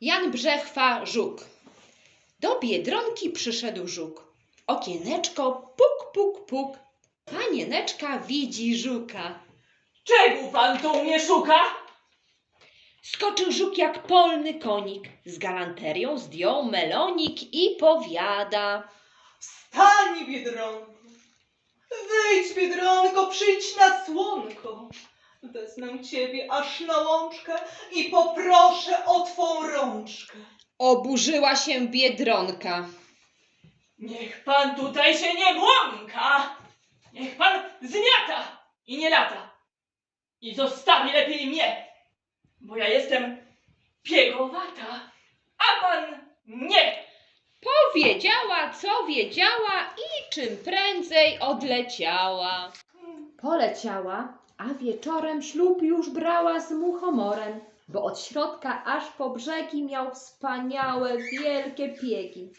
Jan Brzechwa, żuk. Do Biedronki przyszedł żuk. Okieneczko puk, puk, puk. Panieneczka widzi żuka. Czego pan tu mnie szuka? Skoczył żuk jak polny konik. Z galanterią zdjął melonik i powiada. Wstań, Biedronko. Wyjdź, Biedronko, przyjdź na słonko. Wezmę ciebie aż na łączkę i poproszę o twą rączkę. Oburzyła się Biedronka. Niech pan tutaj się nie błąka. Niech pan zmiata i nie lata. I zostawi lepiej mnie, bo ja jestem piegowata, a pan nie. Powiedziała, co wiedziała i czym prędzej odleciała. Poleciała, a wieczorem ślub już brała z muchomorem, bo od środka aż po brzegi miał wspaniałe, wielkie piegi.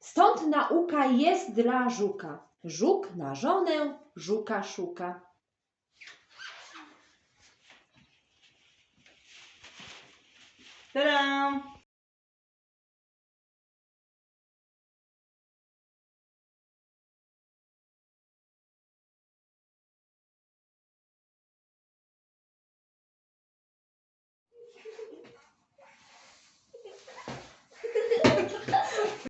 Stąd nauka jest dla żuka. Żuk na żonę żuka szuka. Tadam!